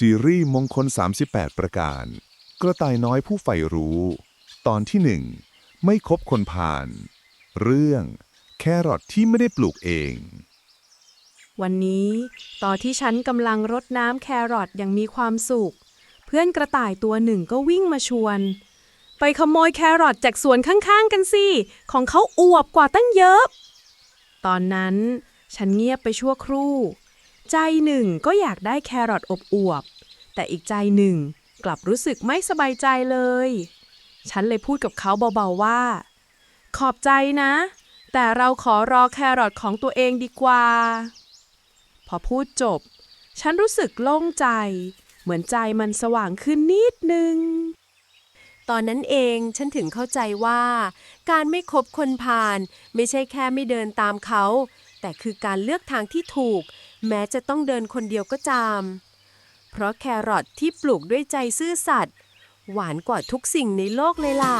ซีรีส์มงคล 38 ประการ กระต่ายน้อยผู้ใฝ่รู้ ตอนที่หนึ่งไม่คบคนพาลเรื่อง แครอทที่ไม่ได้ปลูกเอง วันนี้ตอนที่ฉันกำลังรดน้ำแครอทอย่างมีความสุข เพื่อนกระต่ายตัวหนึ่งก็วิ่งมาชวน ไปขโมยแครอทจากสวนข้างๆกันสิ ของเขาอวบกว่าตั้งเยอะ ตอนนั้นฉันเงียบไปชั่วครู่ ใจหนึ่งก็อยากได้แครอทอบอวบ แต่อีกใจหนึ่งกลับรู้สึกไม่สบายใจเลย ฉันเลยพูดกับเขาเบาๆว่า ขอบใจนะ แต่เราขอรอแครอทของตัวเองดีกว่า พอพูดจบ ฉันรู้สึกโล่งใจ เหมือนใจมันสว่างขึ้นนิดนึง ตอนนั้นเองฉันถึงเข้าใจว่า การไม่คบคนผ่านไม่ใช่แค่ไม่เดินตามเขา แต่คือการเลือกทางที่ถูก แม้จะต้องเดินคนเดียวก็ตาม เพราะแครอทที่ปลูกด้วยใจซื่อสัตย์หวานกว่าทุกสิ่งในโลกเลยล่ะ